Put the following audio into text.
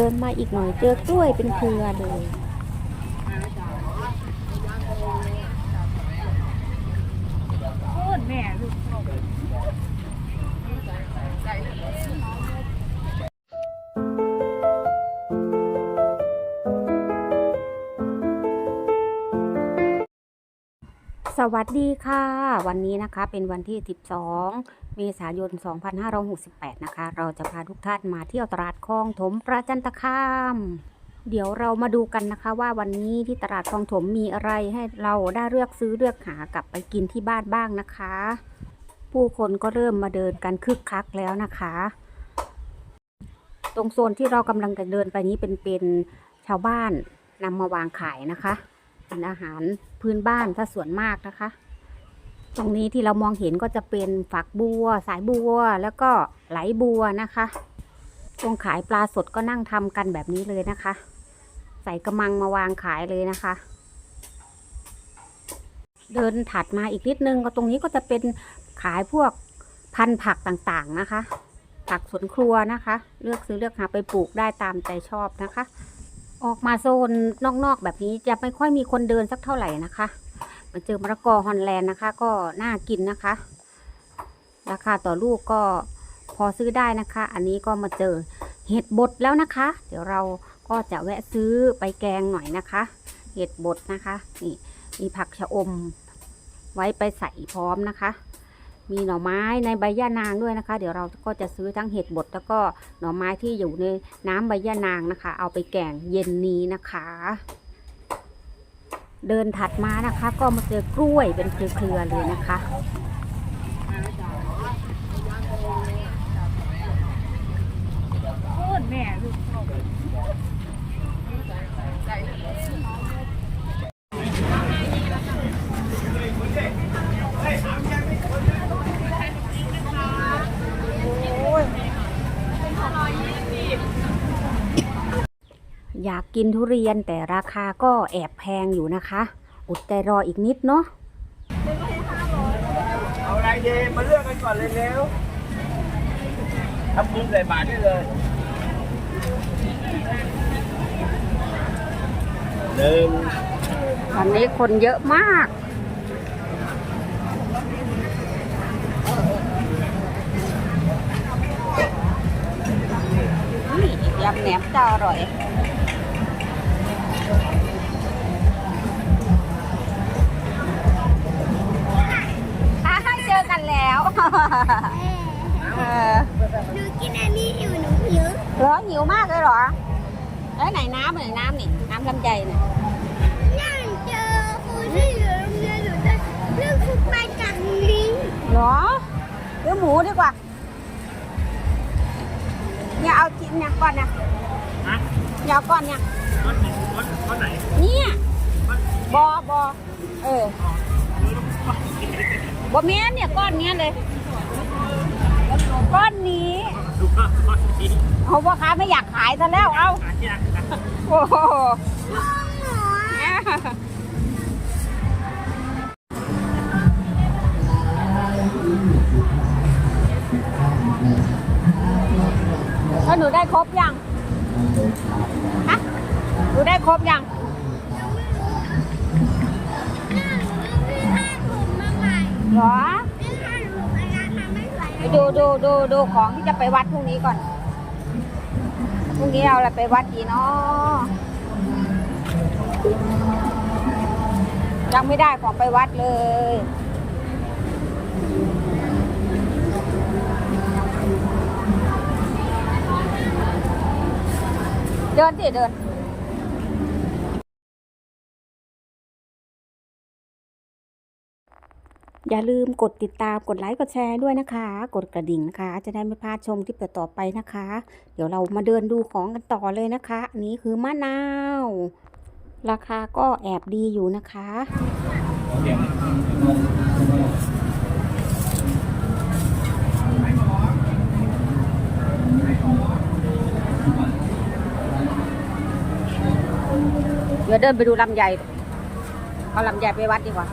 ดินมาอีกหน่อยเจอกล้วยเป็นเครือเลยโคตรแม่ลูก สวัสดีค่ะ วันนี้นะคะเป็นวันที่ 12 เมษายน 2568 นะคะ เราจะพาทุกท่านมาเที่ยวตลาดคลองถมประจันตคาม เดี๋ยวเรามาดูกันนะคะ ว่าวันนี้ที่ตลาดคลองถมมีอะไรให้เราได้เลือกซื้อเลือกหากลับไปกินที่บ้านบ้างนะคะ ผู้คนก็เริ่มมาเดินกันคึกคักแล้วนะคะ ตรงโซนที่เรากำลังจะเดินไปนี้เป็นเป็นชาวบ้านนำมาวางขายนะคะ เป็นอาหารพื้นบ้านถ้าส่วนมากนะคะ ตรงนี้ที่เรามองเห็นก็จะเป็นฝักบัว สายบัวแล้วก็ไหลบัวนะคะตรงขายปลาสดก็นั่งทำกันแบบนี้เลยนะคะ ใส่กระมังมาวางขายเลยนะคะ เดินถัดมาอีกนิดนึงก็ตรงนี้ก็จะเป็นขายพวกพันธุ์ผักต่างๆนะคะ ผักสวนครัวนะคะ เลือกซื้อเลือกหาไปปลูกได้ตามใจชอบนะคะ ออกมาโซนนอกๆแบบนี้จะไม่ค่อยมีคนเดินสักเท่าไหร่นะคะ มาเจอมะละกอฮอลแลนด์นะคะ ก็น่ากินนะคะ ราคาต่อลูกก็พอซื้อได้นะคะ อันนี้ก็มาเจอเห็ดบดแล้วนะคะ เดี๋ยวเราก็จะแวะซื้อไปแกงหน่อยนะคะ เห็ดบดนะคะ นี่มีผักชะอมไว้ไปใส่พร้อมนะคะ มีหน่อไม้ในใบย่านางด้วยนะคะ เดี๋ยวเราก็จะซื้อทั้งเห็ดบดแล้วก็หน่อไม้ที่อยู่ในน้ำใบย่านางนะคะ เอาไปแกงเย็นนี้นะคะ เดินถัดมานะคะ ก็มาเจอกล้วยเป็นเครือๆเลยนะคะ โคตรแม่ลูก อยา กกินทุเรียนแต่ราคาก็แอบแพงอยู่นะคะ อดใจรออีกนิดเนาะเอาอะไรดีมาเลือกกันก่อนเลยเร็วทำบุญใส่บาตรได้เลยหนึ่งวันนี้คนเยอะมากนี่ยำแหนมจะอร่อย หิวเหรอหิวมากเลยเหรอแล้วไหนน้ำไหนน้ำนี่น้ำลำไยเนี่ยนั่งเจ เอาพ่อค้าไม่อยากขายซะแล้วเอาหายากนะโอ้โหแล้วหนูได้ครบยังฮะหนูได้ครบยังนั่งพี่ให้ผมมาใหม่เหรอพี่ให้ผมมาแล้วทำไม่ไหวไปดูดูดูดูของที่จะไปวัดพรุ่งนี้ก่อน พรุ่งนี้เอาอะไรไปวัดดีเนาะยังไม่ได้ของไปวัดเลยเดินสิเดิน อย่าลืมกดติดตามกดไลค์กดแชร์ด้วยนะคะ กดกระดิ่งนะคะ จะได้ไม่พลาดชมคลิปต่อไปนะคะ เดี๋ยวเรามาเดินดูของกันต่อเลยนะคะอันนี้คือมะนาว ราคาก็แอบดีอยู่นะคะเดี๋ยวเดินไปดูลำไยเอาลำไยไปวัดดีกว่า